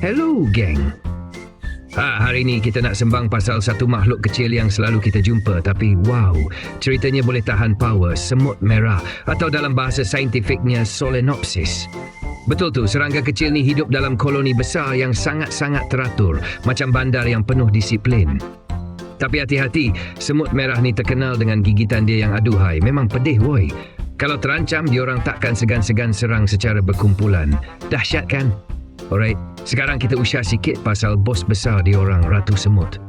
Hello, geng. Ha, hari ni kita nak sembang pasal satu makhluk kecil yang selalu kita jumpa tapi wow, ceritanya boleh tahan power semut merah atau dalam bahasa saintifiknya Solenopsis. Betul tu, serangga kecil ni hidup dalam koloni besar yang sangat-sangat teratur macam bandar yang penuh disiplin. Tapi hati-hati, semut merah ni terkenal dengan gigitan dia yang aduhai. Memang pedih woi. Kalau terancam, diorang takkan segan-segan serang secara berkumpulan. Dahsyat kan? Alright, sekarang kita usah sikit pasal bos besar diorang, Ratu Semut.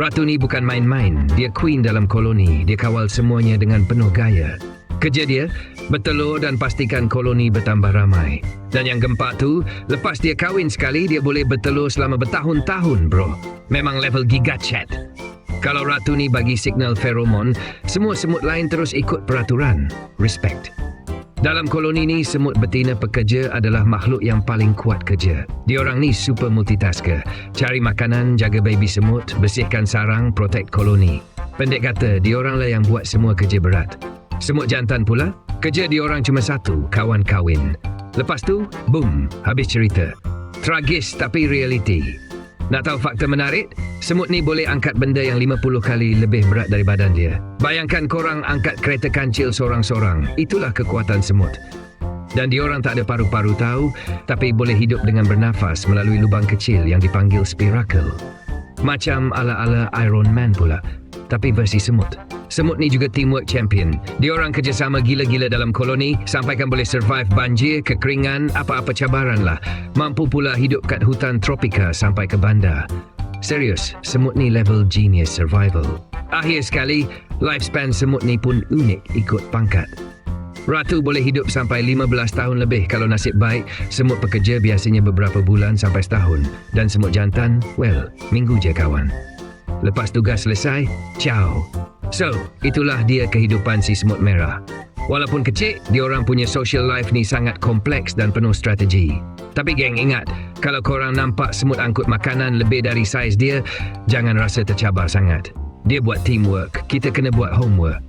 Ratu ni bukan main-main. Dia queen dalam koloni. Dia kawal semuanya dengan penuh gaya. Kerja dia, bertelur dan pastikan koloni bertambah ramai. Dan yang gempak tu, lepas dia kahwin sekali, dia boleh bertelur selama bertahun-tahun, bro. Memang level gigat chat. Kalau ratu ni bagi signal feromon, semua semut lain terus ikut peraturan. Respect. Dalam koloni ni, semut betina pekerja adalah makhluk yang paling kuat kerja. Diorang ni super multitasker. Cari makanan, jaga baby semut, bersihkan sarang, protect koloni. Pendek kata, diorang lah yang buat semua kerja berat. Semut jantan pula, kerja diorang cuma satu, kawan kahwin. Lepas tu, boom, habis cerita. Tragis tapi reality. Nak tahu fakta menarik? Semut ni boleh angkat benda yang 50 kali lebih berat dari badan dia. Bayangkan korang angkat kereta kancil seorang-seorang. Itulah kekuatan semut. Dan diorang tak ada paru-paru tahu, tapi boleh hidup dengan bernafas melalui lubang kecil yang dipanggil spiracle. Macam ala-ala Iron Man pula, tapi versi semut. Semut ni juga teamwork champion. Diorang kerjasama gila-gila dalam koloni sampaikan boleh survive banjir, kekeringan, apa-apa cabaran lah. Mampu pula hidup kat hutan tropika sampai ke bandar. Serius, semut ni level genius survival. Akhir sekali, lifespan semut ni pun unik ikut pangkat. Ratu boleh hidup sampai 15 tahun lebih kalau nasib baik. Semut pekerja biasanya beberapa bulan sampai setahun. Dan semut jantan, well, minggu je kawan. Lepas tugas selesai, ciao. So, itulah dia kehidupan si semut merah. Walaupun kecil, diorang punya social life ni sangat kompleks dan penuh strategi. Tapi geng, ingat, kalau korang nampak semut angkut makanan lebih dari saiz dia, jangan rasa tercabar sangat. Dia buat teamwork, kita kena buat homework.